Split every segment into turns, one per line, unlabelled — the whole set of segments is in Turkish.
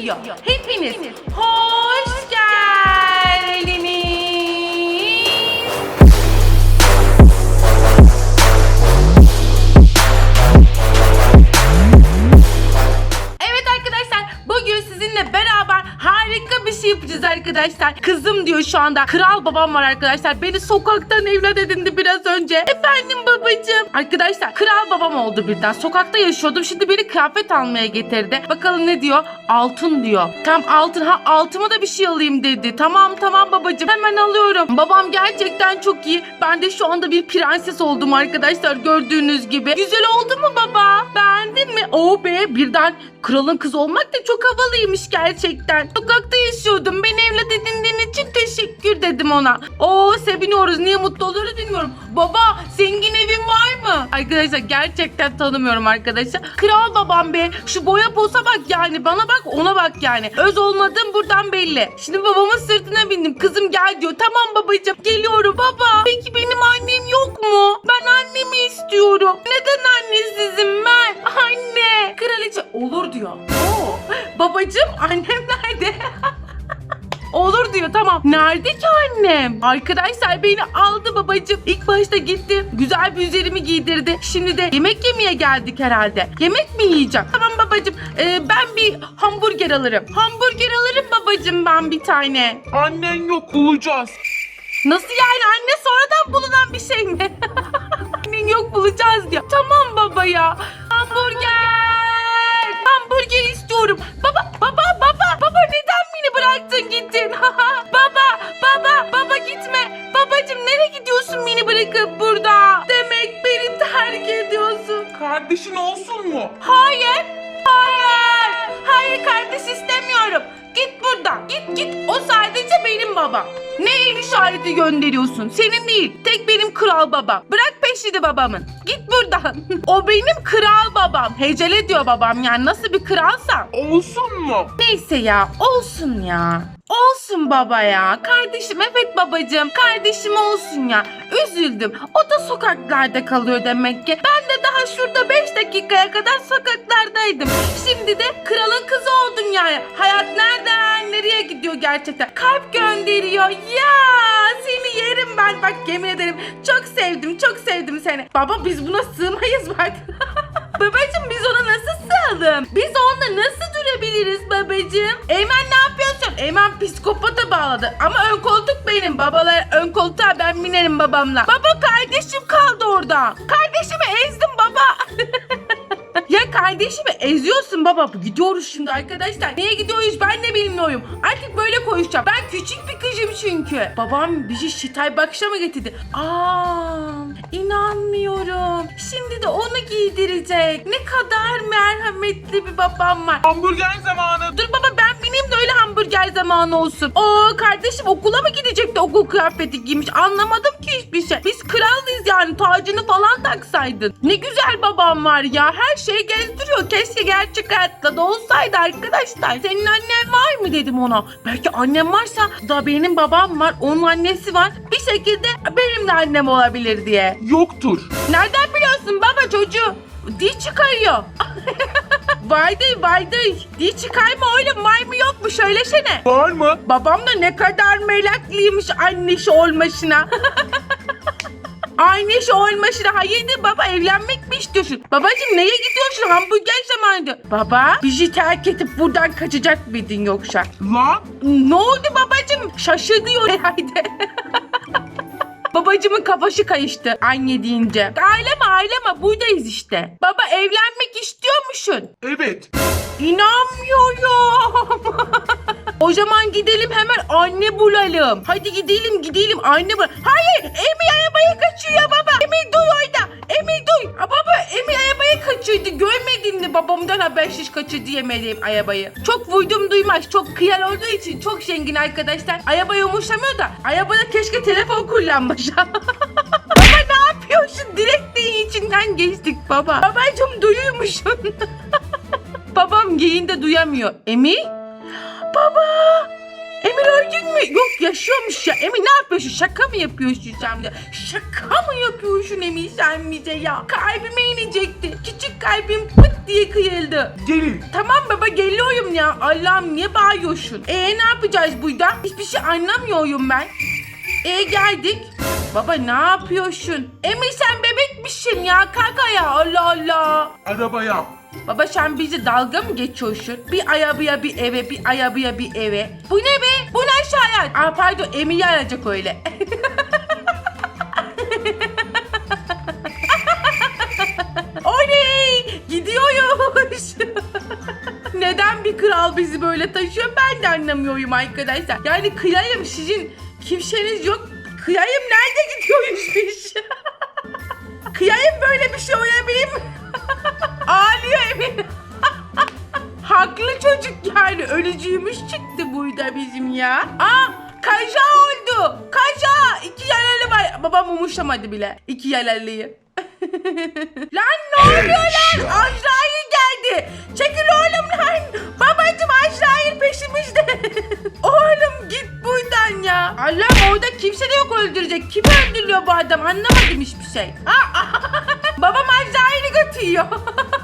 video. Hepiniz hoş geldiniz. Evet arkadaşlar bugün sizinle beraber harika bir şey yapacağız arkadaşlar. Kızım diyor şu anda. Kral babam var arkadaşlar. Beni sokaktan evlat edindi biraz önce. Efendim babacığım. Arkadaşlar kral babam oldu birden. Sokakta yaşıyordum. Şimdi beni kıyafet almaya getirdi. Bakalım ne diyor? Altın diyor. Tam altın. Ha altıma da bir şey alayım dedi. Tamam tamam babacığım. Hemen alıyorum. Babam gerçekten çok iyi. Ben de şu anda bir prenses oldum arkadaşlar gördüğünüz gibi. Güzel oldu mu baba? Beğendin mi? Oo be birden kralın kızı olmak da çok havalıymış gerçekten. Sokakta yaşıyordum. Beni evlat edindiğin için teşekkür dedim ona. Oo seviniyoruz. Niye mutlu oluyoruz bilmiyorum. Baba zengin evin var mı? Arkadaşlar gerçekten tanımıyorum arkadaşlar. Kral babam be. Şu boya posa bak yani. Bana bak ona bak yani. Öz olmadığım buradan belli. Şimdi babamın sırtına bindim. Kızım gel diyor. Tamam babacığım geliyorum baba. Peki benim annem yok mu? Ben annemi istiyorum. Neden annesizim ben? Anne. Kraliçe olur diyor. Oo. Babacığım annem nerede? Olur diyor tamam. Nerede ki annem? Arkadaşlar beni aldı babacığım. İlk başta gitti. Güzel bir üzerimi giydirdi. Şimdi de yemek yemeye geldik herhalde. Yemek mi yiyeceğim? Tamam babacığım. Ee, ben bir hamburger alırım. Hamburger alırım babacığım ben bir tane.
Annen yok bulacağız.
Nasıl yani anne sonradan bulunan bir şey mi? Annen yok bulacağız diyor. Tamam baba ya. Hamburger. Hamburger istiyorum. Baba baba baba neden beni bıraktın gittin? baba baba baba gitme. Babacım nereye gidiyorsun beni bırakıp burada? Demek beni terk ediyorsun.
Kardeşin olsun mu?
Hayır. Hayır. Hayır kardeş istemiyorum. Git buradan. Git git. O sadece benim babam. Ne el işareti gönderiyorsun? Senin değil. Tek benim kral babam. Bırak peşini babamın. Git buradan. o benim kral babam. Hecele diyor babam yani nasıl bir kralsam.
Olsun mu?
Neyse ya olsun ya. Olsun baba ya. Kardeşim evet babacığım. Kardeşim olsun ya. Üzüldüm. O da sokaklarda kalıyor demek ki. Ben de daha şurada 5 dakikaya kadar sokaklardaydım. Şimdi de kralın kızı oldun yani. Hayat nereden nereye gidiyor gerçekten. Kalp gönderiyor. Ya seni yerim ben. Bak yemin ederim. Çok sevdim çok sevdim seni. Baba biz buna sığmayız bak. Babacım biz ona nasıl sığalım? Biz onunla nasıl durabiliriz babacım? Eymen ne yapıyorsun? Eymen psikopata bağladı. Ama ön koltuk benim. Babalar ön koltuğa ben binerim babamla. Baba kardeşim kaldı orada. Kardeşimi ezdim. Ya kardeşimi eziyorsun baba. Gidiyoruz şimdi arkadaşlar. Neye gidiyoruz ben de bilmiyorum. Artık böyle konuşacağım. Ben küçük bir kızım çünkü. Babam bizi şitay bakışa mı getirdi? Aa, inanmıyorum. Şimdi de onu giydirecek. Ne kadar merhametli bir babam var.
Hamburger zamanı.
Dur baba hamburger zamanı olsun. Oo kardeşim okula mı gidecekti okul kıyafeti giymiş? Anlamadım ki hiçbir şey. Biz kralıyız yani tacını falan taksaydın. Ne güzel babam var ya. Her şeyi gezdiriyor. Keşke gerçek hayatta da olsaydı arkadaşlar. Senin annen var mı dedim ona. Belki annem varsa da benim babam var. Onun annesi var. Bir şekilde benim de annem olabilir diye.
Yoktur.
Nereden biliyorsun baba çocuğu? Dil çıkarıyor. Vaydı vaydı. Dil çıkarma oğlum var mı yok mu söylesene.
Var mı?
Babam da ne kadar meraklıymış annesi olmasına. Annesi olmasına hayırdır baba evlenmek mi istiyorsun? Babacım neye gidiyorsun hamburger zamanıydı. Baba bizi terk edip buradan kaçacak mıydın yoksa?
Lan?
Ne oldu babacım? Şaşırıyor herhalde. Babacımın kafası kayıştı anne deyince. Aileme aileme buradayız işte. Baba evlenmek istiyor musun?
Evet.
İnanmıyorum. o zaman gidelim hemen anne bulalım. Hadi gidelim gidelim anne bul. Hayır Emi arabaya babamdan habersiz kaçırdı yemeğim arabayı. Çok vurdum duymaz. Çok kıyal olduğu için çok zengin arkadaşlar. Araba yumuşamıyor da. Arabada keşke telefon kullanmış. baba ne yapıyorsun? Direkt de içinden geçtik baba. Babacım duyuyormuşsun. Babam geyinde duyamıyor. Emi? Baba! Emi Emir öldün mü? Yok yaşıyormuş ya. Emir ne yapıyorsun? Şaka mı yapıyorsun sen de? Şaka mı yapıyorsun Emir sen bize ya? Kalbime inecekti. Küçük kalbim pıt diye kıyıldı.
Gelin.
Tamam baba geliyorum ya. Allah'ım niye bağırıyorsun? E ne yapacağız burada? Hiçbir şey anlamıyorum ben. E geldik. Baba ne yapıyorsun? Emir sen bebekmişsin ya. Kalk ayağa Allah Allah.
Arabaya.
Baba sen bizi dalga mı geçiyorsun? Bir arabaya bir eve, bir arabaya bir eve. Bu ne be? Bu ne aşağıya? Aa pardon Emir'i arayacak öyle. kral bizi böyle taşıyor ben de anlamıyorum arkadaşlar. Yani kıyayım sizin kimseniz yok. Kıyayım nerede gidiyoruz biz? kıyayım böyle bir şey mi? Ağlıyor Emin. Haklı çocuk yani ölücüymüş çıktı burada bizim ya. Aa kaza oldu. Kaza. İki yaralı var. Babam umuşamadı bile. İki yaralıyı. Lan ne oluyor lan? Azrail geldi. Çekil oğlum lan. Babacım Azrail peşimizde. oğlum git buradan ya. Allah orada kimse de yok öldürecek. Kim öldürüyor bu adam anlamadım hiçbir şey. Babam Azrail'i götürüyor.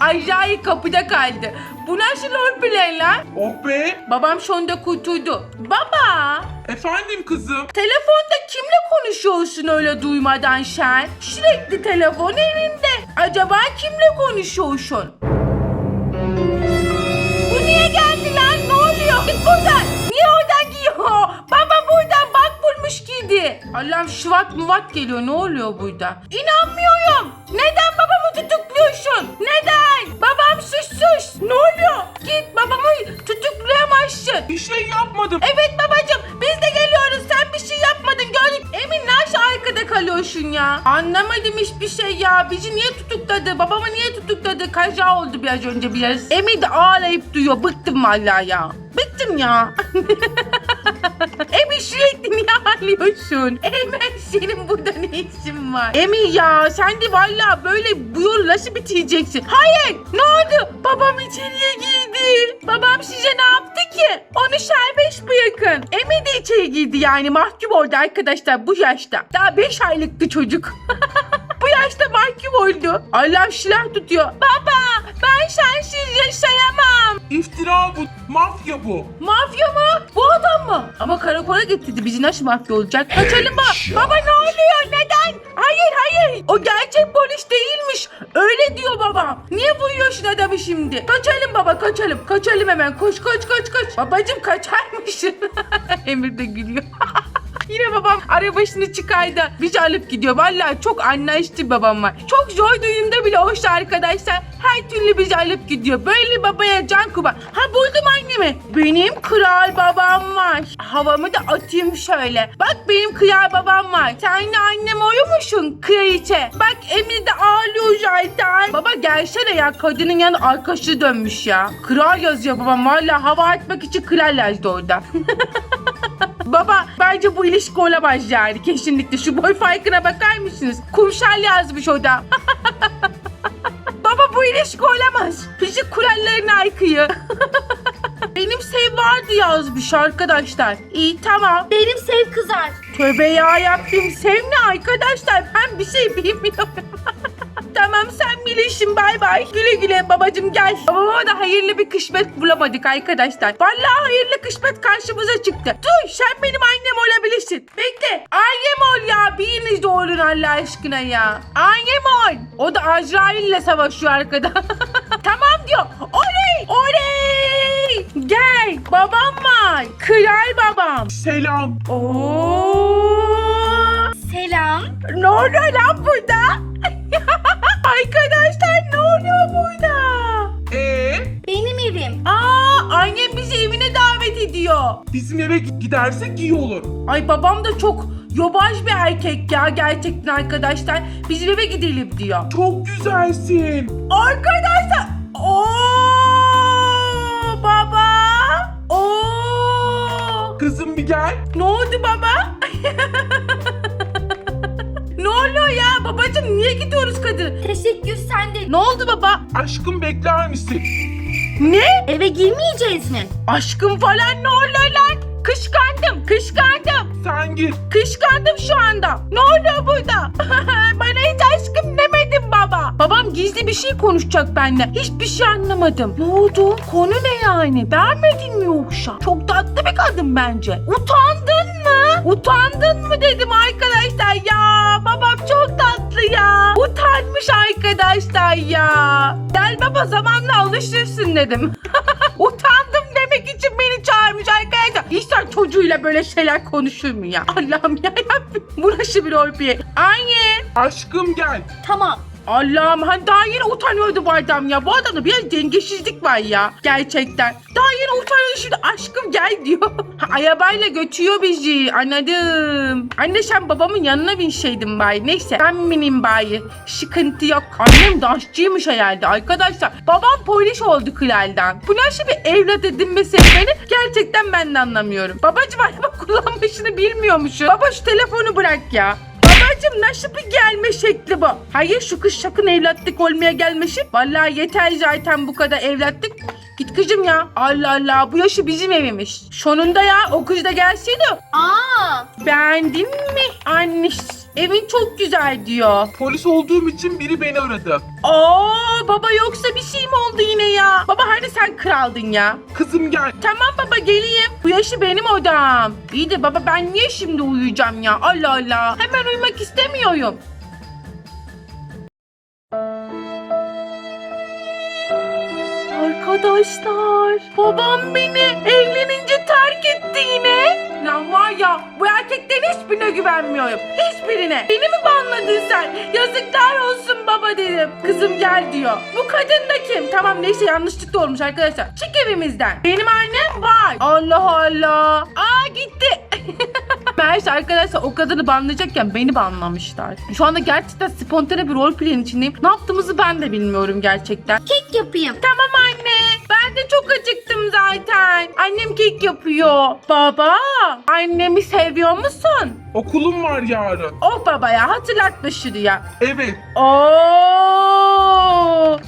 Acayip kapıda kaldı. Bu nasıl roleplay lan?
Oh be.
Babam şu anda kurtuldu. Baba!
Efendim kızım.
Telefonda kimle konuşuyorsun öyle duymadan sen? Sürekli telefon elinde. Acaba kimle konuşuyorsun? Bu niye geldi lan? Ne oluyor? Git buradan. Niye oradan giyiyor? Baba buradan bak bulmuş giydi. Allah'ım şıvat muvat geliyor. Ne oluyor burada? İnanmıyorum. Neden babamı tutukluyorsun? Neden? Babam suçsuz. Ne oluyor? Git babamı tutuklayamazsın.
Bir şey yapmadım.
Evet babacım biz de geliyoruz. Sen bir şey yapmadın gördük. Emin nasıl arkada kalıyorsun ya? Anlamadım hiçbir şey ya. Bizi niye tutukladı? Babamı niye tutukladı? Kaza oldu biraz önce biraz. Emin de ağlayıp duyuyor. Bıktım vallahi ya. Bıktım ya. Ağlıyorsun? Emin senin burada ne işin var? Emin ya sen de vallahi böyle bu yolu nasıl bitireceksin? Hayır ne oldu? Babam içeriye girdi. Babam size ne yaptı ki? Onu serbest bırakın. Emin de içeri girdi yani mahkum oldu arkadaşlar bu yaşta. Daha 5 aylıktı çocuk. mahkum oldu. Allah silah tutuyor. Baba ben sensiz yaşayamam.
İftira bu. Mafya bu.
Mafya mı? Bu adam mı? Ama karakola getirdi. Bizi nasıl mafya olacak? Kaçalım mı? Baba ne oluyor? Neden? Hayır hayır. O gerçek polis değilmiş. Öyle diyor babam. Niye vuruyorsun adamı şimdi? Kaçalım baba kaçalım. Kaçalım hemen. Koş koş koş koş. Babacım kaçarmışsın. Emir de gülüyor. Yine babam arabasını çıkardı. Bizi alıp gidiyor. Vallahi çok anlaştı babam var. Çok zor durumda bile hoş arkadaşlar. Her türlü bizi alıp gidiyor. Böyle babaya can kuba. Ha buldum annemi. Benim kral babam var. Havamı da atayım şöyle. Bak benim kral babam var. Sen de annem oyumuşsun kraliçe. Bak Emir de ağlıyor zaten. Baba gelsene ya kadının yanı arkası dönmüş ya. Kral yazıyor babam. Vallahi hava atmak için kral yazdı orada. Baba bence bu ilişki olamaz yani kesinlikle. Şu boy farkına bakar mısınız? Kumşal yazmış o da. Baba bu ilişki olamaz. Fizik kurallarına aykırı. Benim sev vardı yazmış arkadaşlar. İyi tamam.
Benim sev kızar.
Tövbe ya yaptım. Sev ne arkadaşlar? Ben bir şey bilmiyorum. tamam sen bilirsin bay bay. Güle güle babacım gel. Babama da hayırlı bir kısmet bulamadık arkadaşlar. Vallahi hayırlı kısmet karşımıza çıktı. Dur sen benim annem olabilirsin. Bekle. Annem ol ya. Biriniz de olun Allah aşkına ya. Annem ol. O da Azrail'le savaşıyor arkada. tamam diyor. Oley. Oley. Gel. Babam var. Kral babam.
Selam.
Oo!
Selam.
Ne oluyor lan burada? Arkadaşlar ne oluyor burada?
Ee,
Benim evim.
Aa, annem bizi evine davet ediyor.
bizim eve gidersek iyi olur.
Ay babam da çok yobaj bir erkek ya gerçekten arkadaşlar. Biz eve gidelim diyor.
Çok güzelsin.
Arkadaşlar. Oo! Baba. Oo!
Kızım bir gel.
Ne oldu baba? oluyor ya babacığım niye gidiyoruz kadın?
Teşekkür sende.
Ne oldu baba?
Aşkım bekler misin?
Ne?
Eve girmeyeceğiz mi?
Aşkım falan ne oluyor lan? Kışkandım, kışkandım.
Sen gir.
Kışkandım şu anda. Ne oluyor burada? Bana hiç aşkım demedin baba. Babam gizli bir şey konuşacak benimle. Hiçbir şey anlamadım. Ne oldu? Konu ne yani? Beğenmedin mi yoksa? Çok tatlı bir kadın bence. Utandın mı? Utandın mı dedim arkadaşlar ya. Babam çok tatlı ya. Utanmış arkadaşlar ya. Gel baba zamanla alışırsın dedim. Utandım demek için beni çağırmış arkadaşlar. İnsan çocuğuyla böyle şeyler konuşur mu ya? Allah'ım ya Bu nasıl bir roleplay? Anne.
Aşkım gel.
Tamam.
Allah'ım hani daha yeni utanıyordu bu adam ya. Bu adamda bir dengesizlik var ya. Gerçekten. Daha yeni utanıyordu şimdi aşkım gel diyor. Arabayla götürüyor bizi. Anladım. Anne sen babamın yanına binseydin bari. Neyse ben bineyim bari. Sıkıntı yok. Annem daşçıymış herhalde arkadaşlar. Babam polis oldu kraldan. Bu nasıl bir evlat edinme serüveni? Gerçekten ben de anlamıyorum. Babacım araba kullanmışını bilmiyormuşum. Baba şu telefonu bırak ya. Babacım nasıl bir gelme şekli bu? Hayır şu kız sakın evlatlık olmaya gelmesin. Vallahi yeter zaten bu kadar evlatlık. Git kızım ya. Allah Allah bu yaşı bizim evimiz. Sonunda ya o kız da gelseydi.
Aa,
Beğendin mi anne? Evin çok güzel diyor.
Polis olduğum için biri beni aradı.
Aa baba yoksa bir şey mi oldu yine ya? Baba hani sen kraldın ya.
Kızım gel.
Tamam baba geleyim. Bu yaşı benim odam. İyi de baba ben niye şimdi uyuyacağım ya? Allah Allah. Hemen uyumak istemiyorum. Arkadaşlar babam beni evlenince terk etti yine. Lan var ya bu erkeklerin hiçbirine güvenmiyorum. Hiçbirine. Beni mi banladın sen? Yazıklar olsun baba dedim. Kızım gel diyor. Bu kadın da kim? Tamam neyse yanlışlık da olmuş arkadaşlar. Çık evimizden. Benim annem var. Allah Allah. Aa gitti. Meğerse arkadaşlar o kadını banlayacakken beni banlamışlar. Şu anda gerçekten spontane bir roleplay'in içindeyim. Ne yaptığımızı ben de bilmiyorum gerçekten.
kek yapayım.
Tamam anne. Ben de çok acıktım zaten. Annem kek yapıyor. Baba, annemi seviyor musun?
Okulum var yarın.
Oh baba ya hatırlatma şunu ya.
Evet.
Oo!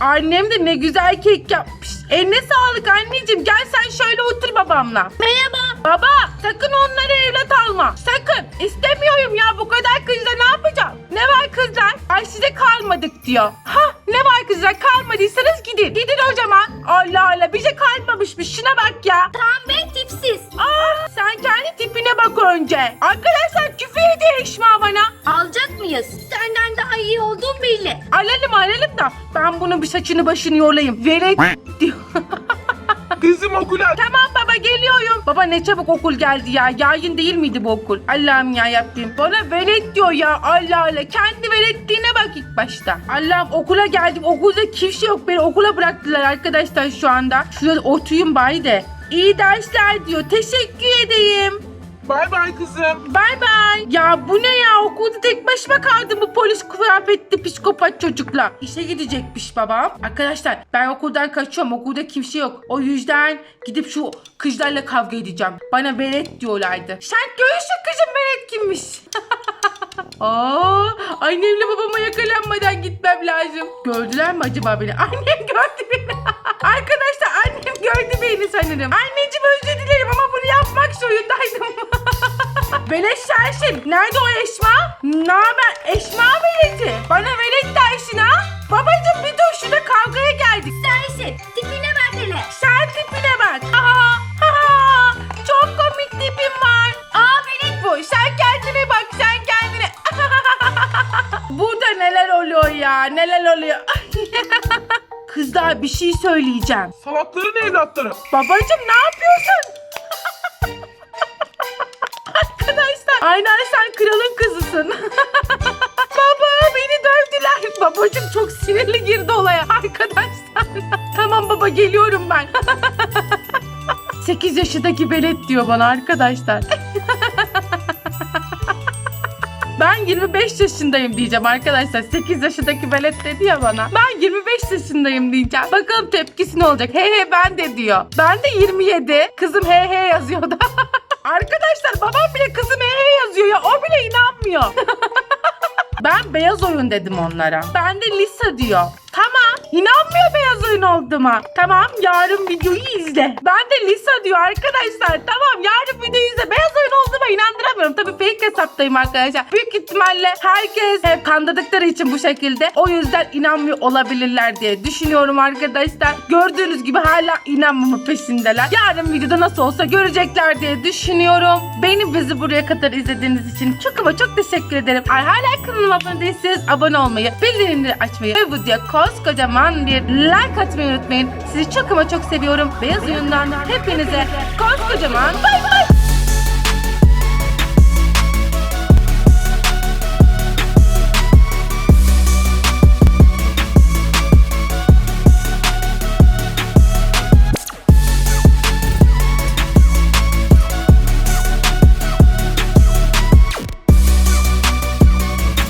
Annem de ne güzel kek yapmış. Eline sağlık anneciğim. Gel sen şöyle otur babamla.
Merhaba.
Baba sakın onları evlat alma. Sakın. İstemiyorum ya bu kadar kızla ne yapacağım? Ne var kızlar? Ay size kalmadık diyor. Ha ne var kızlar kalmadıysanız gidin. Gidin o zaman. Allah Allah bize kalmamışmış şuna bak ya.
Tamam ben tipsiz.
Aa, sen kendi tipine bak önce. Arkadaşlar küfür ediyor Eşma bana.
Alacak mıyız? Senden daha iyi olduğum belli.
Alalım alalım da ben bunun bir saçını başını yolayım. Velet diyor.
Kızım okula.
Tamam baba geliyorum. Baba ne çabuk okul geldi ya. Yayın değil miydi bu okul? Allah'ım ya yaptım. Bana velet diyor ya. Allah Allah. Kendi veletliğine bak ilk başta. Allah'ım okula geldim. Okulda kimse yok. Beni okula bıraktılar arkadaşlar şu anda. Şurada oturayım bari de. İyi dersler diyor. Teşekkür edeyim.
Bay bay kızım.
Bay bay. Ya bu ne ya? Okulda tek başıma kaldım bu polis kıyafetli psikopat çocukla. İşe gidecekmiş babam. Arkadaşlar ben okuldan kaçıyorum. Okulda kimse yok. O yüzden gidip şu kızlarla kavga edeceğim. Bana velet diyorlardı. Sen görürsün kızım velet kimmiş. Aa, annemle babama yakalanmadan gitmem lazım. Gördüler mi acaba beni? Annem gördü beni. Arkadaşlar annem gördü beni sanırım. Anneciğim özür dilerim ama bunu yapmak zorundaydım. Beleş sensin. Nerede o Eşma? Ne haber? Eşma veleti. Bana velet dersin ha? Babacım şey söyleyeceğim.
Salakların evlatları.
Babacım ne yapıyorsun? Arkadaşlar aynen sen kralın kızısın. Baba beni dövdüler. Babacım çok sinirli girdi olaya arkadaşlar. tamam baba geliyorum ben. 8 yaşındaki velet diyor bana arkadaşlar. Ben 25 yaşındayım diyeceğim arkadaşlar. 8 yaşındaki velet dedi ya bana. Ben 25 yaşındayım diyeceğim. Bakalım tepkisi ne olacak? He he ben de diyor. Ben de 27. Kızım he he yazıyor da. arkadaşlar babam bile kızım he he yazıyor ya. O bile inanmıyor. ben beyaz oyun dedim onlara. Ben de Lisa diyor. Tamam. İnanmıyor beyaz oyun olduğuma. Tamam yarın videoyu izle. Ben de Lisa diyor arkadaşlar. Tamam yarın videoyu izle. Beyaz oyun olduğuma inandıramıyorum. Tabii fake hesaptayım arkadaşlar. Büyük ihtimalle herkes hep kandırdıkları için bu şekilde. O yüzden inanmıyor olabilirler diye düşünüyorum arkadaşlar. Gördüğünüz gibi hala inanmama peşindeler. Yarın videoda nasıl olsa görecekler diye düşünüyorum. Beni bizi buraya kadar izlediğiniz için çok ama çok teşekkür ederim. Hala kanalıma abone değilseniz abone olmayı, bildirimleri açmayı ve videoya koskocaman bir like atmayı unutmayın. Sizi çok ama çok seviyorum. Beyaz oyundan hepinize koskocaman bay bay.